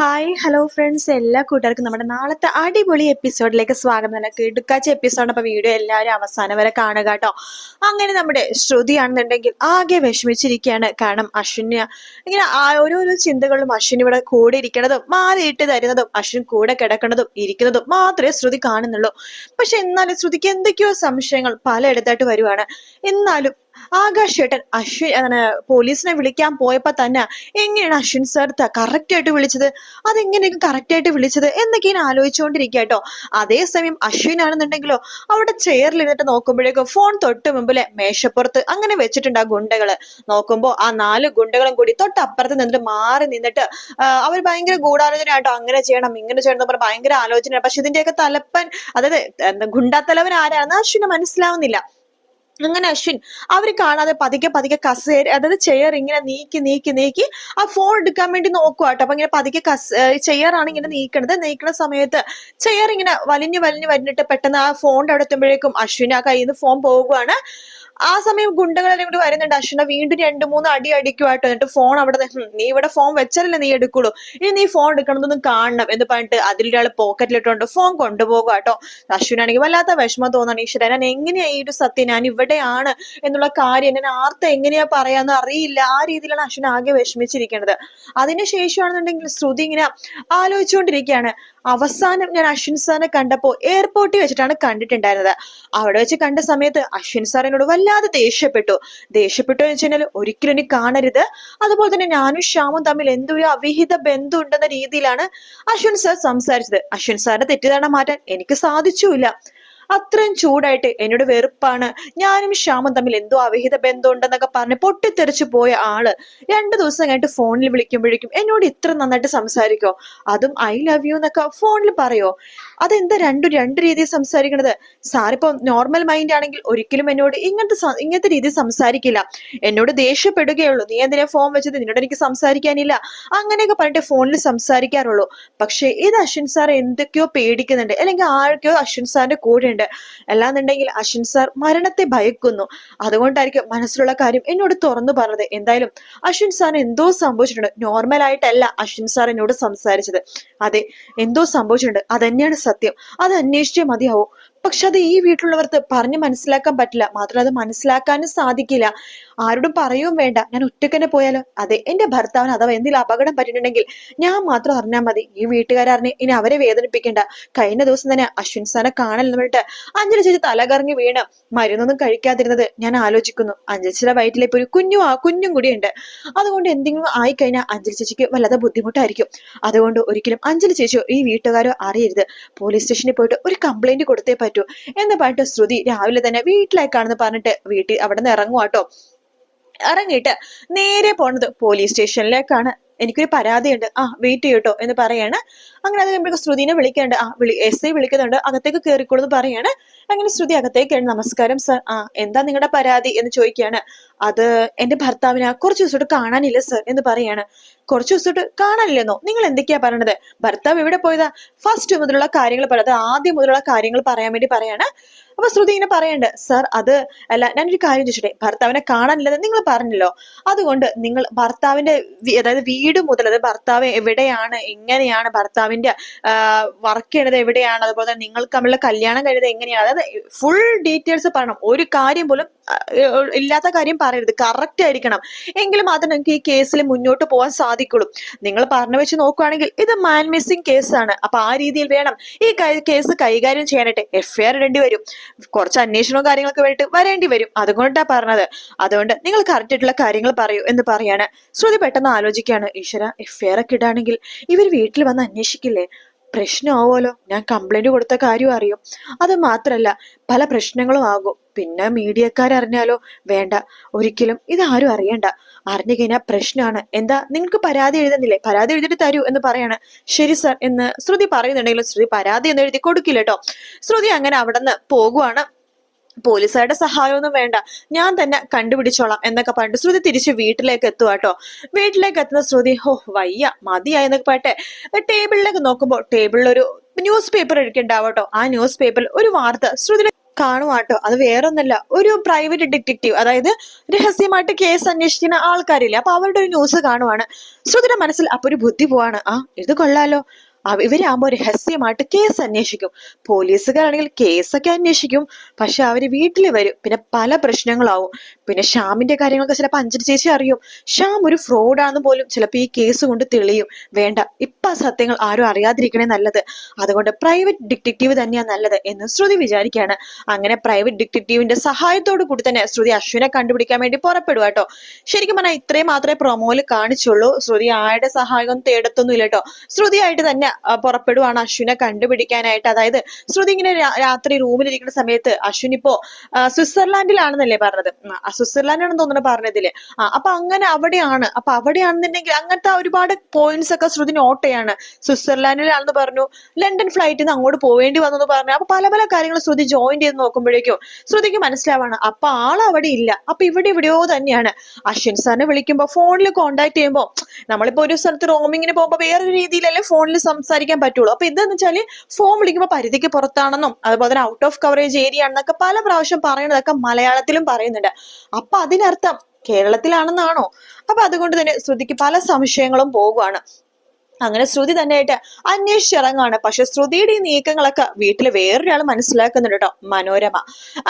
Hi hello friends എല്ലാ കൂട്ടുകാർക്കും നമ്മുടെ നാളത്തെ അടിപൊളി എപ്പിസോഡിലേക്ക് സ്വാഗതം. തന്നെ കിടുക്കാച്ച എപ്പിസോഡ് അപ്പോൾ വീഡിയോ എല്ലാവരും അവസാനം വരെ കാണുക കേട്ടോ. അങ്ങനെ നമ്മുടെ ശ്രുതിയാണെന്നുണ്ടെങ്കിൽ ആകെ വിഷമിച്ചിരിക്കുകയാണ്. കാരണം അശ്വിന് ഇങ്ങനെ ഓരോരോ ചിന്തകളും അശ്വിൻ ഇവിടെ കൂടെ ഇരിക്കണതും മാറിയിട്ട് തരുന്നതും അശ്വിൻ കൂടെ കിടക്കുന്നതും ഇരിക്കുന്നതും മാത്രമേ ശ്രുതി കാണുന്നുള്ളൂ. പക്ഷെ എന്നാലും ശ്രുതിക്ക് എന്തൊക്കെയോ സംശയങ്ങൾ പലയിടത്തായിട്ട് വരുവാണ്. എന്നാലും ആകാശ് ചേട്ടൻ അശ്വിൻ അങ്ങനെ പോലീസിനെ വിളിക്കാൻ പോയപ്പോ തന്നെ എങ്ങനെയാണ് അശ്വിൻ സാർ കറക്റ്റ് ആയിട്ട് വിളിച്ചത്? അതെങ്ങനെയൊക്കെ കറക്റ്റ് ആയിട്ട് വിളിച്ചത് എന്നൊക്കെ ഞാൻ ആലോചിച്ചുകൊണ്ടിരിക്കുക കേട്ടോ. അതേസമയം അശ്വിൻ ആണെന്നുണ്ടെങ്കിലോ അവിടെ ചെയറിൽ ഇരുന്നിട്ട് നോക്കുമ്പോഴേക്കും ഫോൺ തൊട്ട് മുമ്പിലെ മേശപ്പുറത്ത് അങ്ങനെ വെച്ചിട്ടുണ്ട് ആ ഗുണ്ടകൾ. നോക്കുമ്പോ ആ നാല് ഗുണ്ടകളും കൂടി തൊട്ടപ്പുറത്ത് നിന്നിട്ട് മാറി നിന്നിട്ട് അവർ ഭയങ്കര ഗൂഢാലോചന ആട്ടോ. അങ്ങനെ ചെയ്യണം ഇങ്ങനെ ചെയ്യണം എന്ന് പറഞ്ഞാൽ ഭയങ്കര ആലോചന പക്ഷെ ഇതിന്റെയൊക്കെ തലപ്പൻ അതായത് ഗുണ്ടാത്തലവൻ ആരാണെന്ന് അശ്വിന് മനസ്സിലാവുന്നില്ല. അങ്ങനെ അശ്വിൻ അവർ കാണാതെ പതുക്കെ പതുക്കെ കസേര അതായത് ചെയർ ഇങ്ങനെ നീക്കി നീക്കി നീക്കി ആ ഫോൺ എടുക്കാൻ വേണ്ടി നോക്കുക കേട്ടോ അപ്പൊ ഇങ്ങനെ പതുക്കെ കസ് ചെയർ ആണ് ഇങ്ങനെ നീക്കണത്. നീക്കണ സമയത്ത് ചെയർ ഇങ്ങനെ വലിഞ്ഞു വലിഞ്ഞു വലിഞ്ഞിട്ട് പെട്ടെന്ന് ആ ഫോണിന്റെ അവിടെ എത്തുമ്പോഴേക്കും അശ്വിൻ ആ കയ്യിൽ നിന്ന് ഫോൺ പോകുകയാണ് ആ സമയം ഗുണ്ടകളെല്ലാം കൂടി വരുന്നുണ്ട്. അശ്വിനെ വീണ്ടും രണ്ട് മൂന്ന് അടി അടിക്കുമായിട്ട് എന്നിട്ട് ഫോൺ അവിടെ നീ ഇവിടെ ഫോൺ വെച്ചാലല്ലേ നീ എടുക്കുള്ളൂ. ഇനി നീ ഫോൺ എടുക്കണമെന്നൊന്നും കാണണം എന്ന് പറഞ്ഞിട്ട് അതിലൊരാൾ പോക്കറ്റിലിട്ടുണ്ട് ഫോൺ കൊണ്ടുപോകുക കേട്ടോ അശ്വിനാണെങ്കിൽ വല്ലാത്ത വിഷമം തോന്നണം ഈശ്വര ഞാൻ എങ്ങനെയാ ഈ ഒരു സത്യം? ഞാൻ ഇവിടെയാണ് എന്നുള്ള കാര്യം ഞാൻ ആർത്ത എങ്ങനെയാ പറയാന്ന് അറിയില്ല. ആ രീതിയിലാണ് അശ്വിൻ ആകെ വിഷമിച്ചിരിക്കുന്നത് അതിനുശേഷമാണെന്നുണ്ടെങ്കിൽ ശ്രുതി ഇങ്ങനെ ആലോചിച്ചുകൊണ്ടിരിക്കുകയാണ് അവസാനം ഞാൻ അശ്വിൻ സാറിനെ കണ്ടപ്പോൾ എയർപോർട്ടിൽ വെച്ചിട്ടാണ് കണ്ടിട്ടുണ്ടായിരുന്നത്. അവിടെ വെച്ച് കണ്ട സമയത്ത് അശ്വിൻ സാർ എന്നോട് വല്ലാതെ ദേഷ്യപ്പെട്ടു. ദേഷ്യപ്പെട്ടു എന്ന് വെച്ചാൽ ഒരിക്കലും ഇനി കാണരുത്. അതുപോലെ തന്നെ ഞാനും ശ്യാമും തമ്മിൽ എന്തൊരു അവിഹിത ബന്ധം ഉണ്ടെന്ന രീതിയിലാണ് അശ്വിൻ സാർ സംസാരിച്ചത്. അശ്വിൻ സാറിന്റെ തെറ്റിദ്ധാരണ മാറ്റാൻ എനിക്ക് സാധിച്ചുമില്ല. അത്രയും ചൂടായിട്ട് എന്നോട് വെറുപ്പാണ്. ഞാനും ശ്യാമും തമ്മിൽ എന്തോ അവിഹിത ബന്ധം ഉണ്ടെന്നൊക്കെ പറഞ്ഞ് പൊട്ടിത്തെറിച്ചു പോയ ആൾ രണ്ടു ദിവസം കഴിഞ്ഞിട്ട് ഫോണിൽ വിളിക്കുമ്പോഴേക്കും എന്നോട് ഇത്ര നന്നായിട്ട് സംസാരിക്കോ? അതും ഐ ലവ് യു എന്നൊക്കെ ഫോണിൽ പറയോ? അതെന്താ രണ്ടും രണ്ട് രീതിയിൽ സംസാരിക്കണത്? സാറിപ്പോ നോർമൽ മൈൻഡ് ആണെങ്കിൽ ഒരിക്കലും എന്നോട് ഇങ്ങനത്തെ ഇങ്ങനത്തെ രീതിയിൽ സംസാരിക്കില്ല. എന്നോട് ദേഷ്യപ്പെടുകയുള്ളൂ. നീ എന്തിനാ ഫോൺ വെച്ചത്? നിന്നോട് എനിക്ക് സംസാരിക്കാനില്ല. അങ്ങനെയൊക്കെ പറഞ്ഞിട്ട് ഫോണിൽ സംസാരിക്കാറുള്ളൂ. പക്ഷേ ഇത് അശ്വിൻ സാർ എന്തൊക്കെയോ പേടിക്കുന്നുണ്ട്. അല്ലെങ്കിൽ ആർക്കെയോ അശ്വിൻ സാറിന്റെ കൂടെ ഉണ്ട്. അല്ലാന്നുണ്ടെങ്കിൽ അശ്വിൻ സാർ മരണത്തെ ഭയക്കുന്നു. അതുകൊണ്ടായിരിക്കും മനസ്സിലുള്ള കാര്യം എന്നോട് തുറന്നു പറഞ്ഞത്. എന്തായാലും അശ്വിൻ സാറിന് എന്തോ സംഭവിച്ചിട്ടുണ്ട്. നോർമൽ ആയിട്ടല്ല അശ്വിൻ സാർ എന്നോട് സംസാരിച്ചത്. അതെ എന്തോ സംഭവിച്ചിട്ടുണ്ട്. അതന്നെയാണ് സത്യം. അത് അന്വേഷിച്ചേ മതിയാവൂ. പക്ഷെ അത് ഈ വീട്ടിലുള്ളവർക്ക് പറഞ്ഞ് മനസ്സിലാക്കാൻ പറ്റില്ല. മാത്രമല്ല അത് മനസ്സിലാക്കാനും സാധിക്കില്ല. ആരോടും പറയുകയും വേണ്ട. ഞാൻ ഒറ്റക്കന്നെ പോയാലോ? അതെ എന്റെ ഭർത്താവിന് അഥവാ എന്തെങ്കിലും അപകടം പറ്റിയിട്ടുണ്ടെങ്കിൽ ഞാൻ മാത്രം അറിഞ്ഞാൽ മതി. ഈ വീട്ടുകാരറിഞ്ഞ് ഇനി അവരെ വേദനിപ്പിക്കേണ്ട. കഴിഞ്ഞ ദിവസം തന്നെ അശ്വിൻ സാനെ കാണലെന്ന് പറഞ്ഞിട്ട് അഞ്ജലി ചേച്ചി തലകറങ്ങി വീണ് മരുന്നൊന്നും കഴിക്കാതിരുന്നത് ഞാൻ ആലോചിക്കുന്നു. അഞ്ജലി ചേച്ചിയുടെ വയറ്റിലെ ഒരു കുഞ്ഞു ആ കുഞ്ഞും കൂടിയുണ്ട് അതുകൊണ്ട് എന്തെങ്കിലും ആയി കഴിഞ്ഞാൽ അഞ്ജലി ചേച്ചിക്ക് വല്ലാതെ ബുദ്ധിമുട്ടായിരിക്കും. അതുകൊണ്ട് ഒരിക്കലും അഞ്ജലി ചേച്ചിയോ ഈ വീട്ടുകാരോ അറിയരുത്. പോലീസ് സ്റ്റേഷനിൽ പോയിട്ട് ഒരു കംപ്ലൈന്റ് കൊടുത്തേ പറ്റൂ. എന്ന് പറഞ്ഞിട്ട് ശ്രുതി രാവിലെ തന്നെ വീട്ടിലേക്കാണെന്ന് പറഞ്ഞിട്ട് വീട്ടിൽ അവിടെ നിന്ന് ഇറങ്ങുവാട്ടോ ഇറങ്ങിയിട്ട് നേരെ പോണത് പോലീസ് സ്റ്റേഷനിലേക്കാണ് എനിക്കൊരു പരാതിയുണ്ട്. ആ വെയിറ്റ് ചെയ്യട്ടോ എന്ന് പറയാണ്. അങ്ങനെ അത് കഴിയുമ്പോൾ ശ്രുതിനെ വിളിക്കേണ്ട ആ വിളി എസ് ഐ വിളിക്കുന്നുണ്ട്. അകത്തേക്ക് കയറിക്കോളൂ എന്ന് പറയാണ്. അങ്ങനെ ശ്രുതി അകത്തേക്ക് കയറി നമസ്കാരം സർ ആ എന്താ നിങ്ങളുടെ പരാതി? എന്ന് ചോദിക്കുകയാണ്. അത് എന്റെ ഭർത്താവിനെ കുറച്ച് ദിവസമായിട്ട് കാണാനില്ല സർ എന്ന് പറയാണ്. കുറച്ച് ദിവസമായിട്ട് കാണാനില്ലെന്നോ? നിങ്ങൾ എന്തൊക്കെയാ പറയണത്? ഭർത്താവ് എവിടെ പോയതാ? ഫസ്റ്റ് മുതലുള്ള കാര്യങ്ങൾ പറയാം ആദ്യം മുതലുള്ള കാര്യങ്ങൾ പറയാൻ വേണ്ടി പറയാണ്. അപ്പൊ ശ്രുതി ഇങ്ങനെ പറയണ്ട് സർ അത് അല്ല ഞാനൊരു കാര്യം ചോദിച്ചിട്ടെ ഭർത്താവിനെ കാണാനില്ലെന്ന് നിങ്ങൾ പറഞ്ഞല്ലോ. അതുകൊണ്ട് നിങ്ങൾ ഭർത്താവിന്റെ അതായത് വീട് മുതൽ അതായത് ഭർത്താവ് എവിടെയാണ് എങ്ങനെയാണ് ഭർത്താവിന്റെ വർക്ക് ചെയ്യണത് എവിടെയാണ് അതുപോലെ തന്നെ നിങ്ങൾക്ക് തമ്മിലുള്ള കല്യാണം കഴിയുന്നത് എങ്ങനെയാണ്? അതായത് ഫുൾ ഡീറ്റെയിൽസ് പറയണം. ഒരു കാര്യം പോലും ഇല്ലാത്ത കാര്യം പറയരുത്. കറക്റ്റ് ആയിരിക്കണം. എങ്കിൽ മാത്രം നിങ്ങൾക്ക് ഈ കേസിൽ മുന്നോട്ട് പോകാൻ സാധിക്കുള്ളൂ നിങ്ങൾ പറഞ്ഞു വെച്ച് നോക്കുകയാണെങ്കിൽ ഇത് മാൻ മിസ്സിംഗ് കേസാണ് അപ്പൊ ആ രീതിയിൽ വേണം ഈ കേസ് കൈകാര്യം ചെയ്യാനായിട്ട് എഫ്ഐആർ ഇടേണ്ടി വരും. കുറച്ച് അന്വേഷണവും കാര്യങ്ങളൊക്കെ വേണ്ടിട്ട് വരേണ്ടി വരും. അതുകൊണ്ടാണ് പറഞ്ഞത്. അതുകൊണ്ട് നിങ്ങൾ കറക്റ്റ് ആയിട്ടുള്ള കാര്യങ്ങൾ പറയൂ എന്ന് പറയാണ്. ശ്രുതി പെട്ടെന്ന് ആലോചിക്കുകയാണ്. ഈശ്വര എഫ്ഐആർ ഒക്കെ ഇടാണെങ്കിൽ ഇവർ വീട്ടിൽ വന്ന് അന്വേഷിക്കില്ലേ? പ്രശ്നമാവുമല്ലോ. ഞാൻ കംപ്ലൈന്റ് കൊടുത്ത കാര്യം അറിയും. അത് മാത്രല്ല പല പ്രശ്നങ്ങളും ആകും. പിന്നെ മീഡിയക്കാരറിഞ്ഞാലോ? വേണ്ട. ഒരിക്കലും ഇതാരും അറിയണ്ട. അറിഞ്ഞു കഴിഞ്ഞാൽ പ്രശ്നമാണ് എന്താ? നിങ്ങൾക്ക് പരാതി എഴുതുന്നില്ലേ? പരാതി എഴുതിട്ട് തരൂ എന്ന് പറയാണ്. ശരി സർ എന്ന് ശ്രുതി പറയുന്നുണ്ടെങ്കിലും ശ്രുതി പരാതി എന്ന് എഴുതി കൊടുക്കില്ല കേട്ടോ. ശ്രുതി അങ്ങനെ അവിടെ നിന്ന് പോകുവാണ്. പോലീസുകാരുടെ സഹായമൊന്നും വേണ്ട. ഞാൻ തന്നെ കണ്ടുപിടിച്ചോളാം എന്നൊക്കെ പറഞ്ഞിട്ട് ശ്രുതി തിരിച്ച് വീട്ടിലേക്ക് എത്തുക കേട്ടോ. വീട്ടിലേക്ക് എത്തുന്ന ശ്രുതി ഹോ വയ്യ മതിയായി എന്നൊക്കെ പറഞ്ഞിട്ട് ടേബിളിലേക്ക് നോക്കുമ്പോൾ ടേബിളിൽ ഒരു ന്യൂസ് പേപ്പർ എടുക്കണ്ടാവട്ടോ ആ ന്യൂസ് പേപ്പറിൽ ഒരു വാർത്ത ശ്രുതി കാണുവാട്ടോ. അത് വേറൊന്നല്ല ഒരു പ്രൈവറ്റ് ഡിറ്റക്റ്റീവ് അതായത് രഹസ്യമായിട്ട് കേസ് അന്വേഷിക്കുന്ന ആൾക്കാരില്ല? അപ്പൊ അവരുടെ ഒരു ന്യൂസ് കാണുവാണ്. ശ്രുതിയുടെ മനസ്സിൽ അപ്പൊ ഒരു ബുദ്ധി പോവാണ്. ആ ഇത് കൊള്ളാലോ. ഇവരാകുമ്പോ രഹസ്യമായിട്ട് കേസ് അന്വേഷിക്കും. പോലീസുകാരാണെങ്കിൽ കേസൊക്കെ അന്വേഷിക്കും. പക്ഷെ അവർ വീട്ടിൽ വരും. പിന്നെ പല പ്രശ്നങ്ങളാവും. പിന്നെ ഷ്യാമിന്റെ കാര്യങ്ങളൊക്കെ ചിലപ്പോൾ അഞ്ജലി ചേച്ചി അറിയും. ഷ്യാം ഒരു ഫ്രോഡാണെന്ന് പോലും ചിലപ്പോൾ ഈ കേസ് കൊണ്ട് തെളിയും. വേണ്ട ഇപ്പൊ സത്യങ്ങൾ ആരും അറിയാതിരിക്കണേ നല്ലത്. അതുകൊണ്ട് പ്രൈവറ്റ് ഡിറ്റക്റ്റീവ് തന്നെയാണ് നല്ലത് എന്ന് ശ്രുതി വിചാരിക്കുകയാണ് അങ്ങനെ പ്രൈവറ്റ് ഡിറ്റക്റ്റീവിന്റെ സഹായത്തോടു കൂടി തന്നെ ശ്രുതി അശ്വിനെ കണ്ടുപിടിക്കാൻ വേണ്ടി പുറപ്പെടുക കേട്ടോ ശരിക്കും പറഞ്ഞാൽ ഇത്രയും മാത്രമേ പ്രൊമോയിൽ കാണിച്ചുള്ളൂ. ശ്രുതി ആരുടെ സഹായം തേടത്തൊന്നുമില്ല കേട്ടോ ശ്രുതിയായിട്ട് തന്നെ പുറപ്പെടുവാണ് അശ്വിനെ കണ്ടുപിടിക്കാനായിട്ട്. അതായത് ശ്രുതി ഇങ്ങനെ രാത്രി റൂമിലിരിക്കുന്ന സമയത്ത് അശ്വിൻ ഇപ്പോ സ്വിറ്റ്സർലാൻഡിലാണെന്നല്ലേ പറഞ്ഞത്. സ്വിറ്റ്സർലാൻഡാണെന്ന് തോന്നുന്നു പറഞ്ഞതിൽ. ആ അപ്പൊ അങ്ങനെ അവിടെയാണ്. അപ്പൊ അവിടെയാണെന്നുണ്ടെങ്കിൽ അങ്ങനത്തെ ഒരുപാട് പോയിന്റ്സ് ഒക്കെ ശ്രുതി നോട്ട് ചെയ്യാണ്. സ്വിറ്റ്സർലാൻഡിലാണെന്ന് പറഞ്ഞു. ലണ്ടൻ ഫ്ലൈറ്റിൽ നിന്ന് അങ്ങോട്ട് പോവേണ്ടി വന്നു പറഞ്ഞു. അപ്പൊ പല പല കാര്യങ്ങൾ ശ്രുതി ജോയിൻ ചെയ്ത് നോക്കുമ്പോഴേക്കും ശ്രുതിക്ക് മനസ്സിലാവാണ്. അപ്പൊ ആൾ അവിടെ ഇല്ല. അപ്പൊ ഇവിടെ എവിടെയോ തന്നെയാണ്. അശ്വിൻ സാറിനെ വിളിക്കുമ്പോ ഫോണിൽ കോണ്ടാക്ട് ചെയ്യുമ്പോൾ നമ്മളിപ്പോ ഒരു സ്ഥലത്ത് റോമിങ്ങിന് പോകുമ്പോ വേറൊരു രീതിയിലല്ലേ ഫോണിൽ സംസാരിക്കാൻ പറ്റുള്ളൂ. അപ്പൊ ഇതെന്ന് വെച്ചാൽ ഫോൺ വിളിക്കുമ്പോൾ പരിധിക്ക് പുറത്താണെന്നും അതുപോലെ തന്നെ ഔട്ട് ഓഫ് കവറേജ് ഏരിയ ആണെന്നൊക്കെ പല പ്രാവശ്യം പറയുന്നതൊക്കെ മലയാളത്തിലും പറയുന്നുണ്ട്. അപ്പൊ അതിനർത്ഥം കേരളത്തിലാണെന്നാണോ? അപ്പൊ അതുകൊണ്ട് തന്നെ ശ്രുതിക്ക് പല സംശയങ്ങളും പോകുവാണ്. അങ്ങനെ ശ്രുതി തന്നെയായിട്ട് അന്വേഷിച്ചിറങ്ങാണ്. പക്ഷെ ശ്രുതിയുടെ ഈ നീക്കങ്ങളൊക്കെ വീട്ടിൽ വേറൊരാൾ മനസ്സിലാക്കുന്നുണ്ട് കേട്ടോ മനോരമ.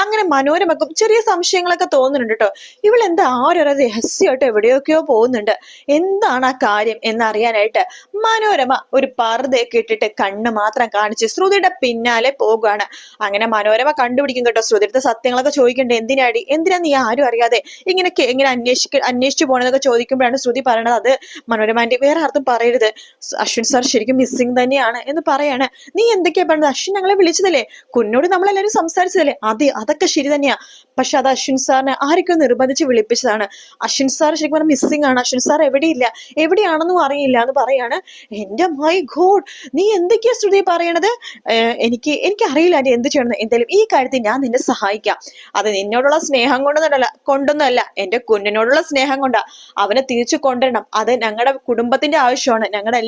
അങ്ങനെ മനോരമക്കും ചെറിയ സംശയങ്ങളൊക്കെ തോന്നുന്നുണ്ട് കേട്ടോ. ഇവൾ എന്താ ആരൊരു രഹസ്യമായിട്ട് എവിടെയൊക്കെയോ പോകുന്നുണ്ട്. എന്താണ് ആ കാര്യം എന്നറിയാനായിട്ട് മനോരമ ഒരു പർദ്ദയൊക്കെ ഇട്ടിട്ട് കണ്ണ് മാത്രം കാണിച്ച് ശ്രുതിയുടെ പിന്നാലെ പോകുകയാണ് അങ്ങനെ മനോരമ കണ്ടുപിടിക്കും കേട്ടോ. ശ്രുതിയുടെ സത്യങ്ങളൊക്കെ ചോദിക്കേണ്ടത് എന്തിനാടി? എന്തിനാ നീ ആരും അറിയാതെ ഇങ്ങനെയൊക്കെ എങ്ങനെ അന്വേഷിക്ക അന്വേഷിച്ചു പോകണമെന്നൊക്കെ ചോദിക്കുമ്പോഴാണ് ശ്രുതി പറയണത്. അത് മനോരമാന്റെ വേറെ ആർക്കും പറയരുത്. അശ്വിൻ സാർ ശരിക്കും മിസ്സിംഗ് തന്നെയാണ് എന്ന് പറയാണ്. നീ എന്തൊക്കെയാ പറഞ്ഞത്? അശ്വിൻ ഞങ്ങളെ വിളിച്ചതല്ലേ? കുന്നോട് നമ്മളെല്ലാരും സംസാരിച്ചതല്ലേ? അതെ അതൊക്കെ ശരി തന്നെയാ. പക്ഷെ അത് അശ്വിൻ സാറിനെ ആരൊക്കെ നിർബന്ധിച്ച് വിളിപ്പിച്ചതാണ്. അശ്വിൻ സാർ ശരിക്കും പറഞ്ഞാൽ മിസ്സിംഗ് ആണ്. അശ്വിൻ സാർ എവിടെയില്ല? എവിടെയാണെന്നും അറിയില്ല എന്ന് പറയാണ്. എന്റെ മൈ ഗോഡ് നീ എന്തൊക്കെയാ ശ്രുതി പറയണത്? എനിക്ക് എനിക്ക് അറിയില്ല ആന്റി എന്ത് ചെയ്യണം എന്തായാലും ഈ കാര്യത്തിൽ ഞാൻ നിന്നെ സഹായിക്കാം. അത് നിന്നോടുള്ള സ്നേഹം കൊണ്ടൊന്നല്ല കൊണ്ടൊന്നുമല്ല എന്റെ കുഞ്ഞിനോടുള്ള സ്നേഹം കൊണ്ടാ. അവനെ തിരിച്ചു കൊണ്ടുവരണം. അത് ഞങ്ങളുടെ കുടുംബത്തിന്റെ ആവശ്യമാണ്. ഞങ്ങളുടെ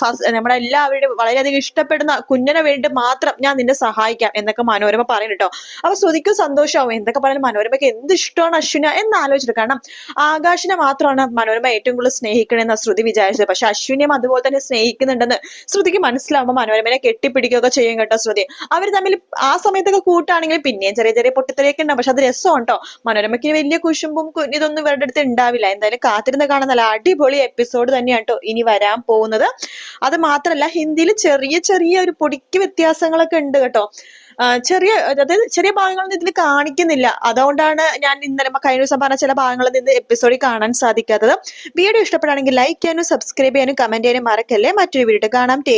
ഫസ്റ്റ് നമ്മുടെ എല്ലാവരുടെയും വളരെയധികം ഇഷ്ടപ്പെടുന്ന കുഞ്ഞിനെ വേണ്ടി മാത്രം ഞാൻ നിന്നെ സഹായിക്കാം എന്നൊക്കെ മനോരമ പറയുന്നുട്ടോ അപ്പൊ ശ്രുതിക്കും സന്തോഷമാവും. എന്തൊക്കെ പറഞ്ഞാലും മനോരമയ്ക്ക് എന്ത് ഇഷ്ടമാണ് അശ്വിന എന്ന് ആലോചിച്ചിട്ട്. കാരണം ആകാശിനെ മാത്രമാണ് മനോരമ ഏറ്റവും കൂടുതൽ സ്നേഹിക്കണമെന്ന് ശ്രുതി വിചാരിച്ചത്. പക്ഷെ അശ്വിനെയും അതുപോലെ തന്നെ സ്നേഹിക്കുന്നുണ്ടെന്ന് ശ്രുതിക്ക് മനസ്സിലാവുമ്പോൾ മനോരമനെ കെട്ടിപ്പിടിക്കുകയൊക്കെ ചെയ്യും കേട്ടോ ശ്രുതി. അവർ തമ്മിൽ ആ സമയത്തൊക്കെ കൂട്ടാണെങ്കിൽ പിന്നെയും ചെറിയ ചെറിയ പൊട്ടിത്തെറിയൊക്കെ ഉണ്ടാവും. പക്ഷെ അത് രസം കേട്ടോ മനോരമയ്ക്ക് വലിയ കുശുമ്പും കുഞ്ഞിതൊന്നും ഇവരുടെ അടുത്ത് ഉണ്ടാവില്ല. എന്തായാലും കാത്തിരുന്ന് കാണാൻ നല്ല അടിപൊളി എപ്പിസോഡ് തന്നെയാണ് കേട്ടോ ഇനി വരാൻ പോകുന്നത്. അത് മാത്രമല്ല ഹിന്ദിയിൽ ചെറിയ ചെറിയ ഒരു പൊടിക്ക് വ്യത്യാസങ്ങളൊക്കെ ഉണ്ട് കേട്ടോ. ചെറിയ അതായത് ചെറിയ ഭാഗങ്ങളൊന്നും ഇതിൽ കാണിക്കുന്നില്ല. അതുകൊണ്ടാണ് ഞാൻ ഇന്നലെ കഴിഞ്ഞ ദിവസം പറഞ്ഞ ചില ഭാഗങ്ങളിൽ നിന്ന് എപ്പിസോഡിൽ കാണാൻ സാധിക്കാത്തത്. വീഡിയോ ഇഷ്ടപ്പെടുകയാണെങ്കിൽ ലൈക്ക് ചെയ്യാനും സബ്സ്ക്രൈബ് ചെയ്യാനും കമന്റ് ചെയ്യാനും മറക്കല്ലേ? മറ്റൊരു വീഡിയോ കാണാം. ടേക്ക്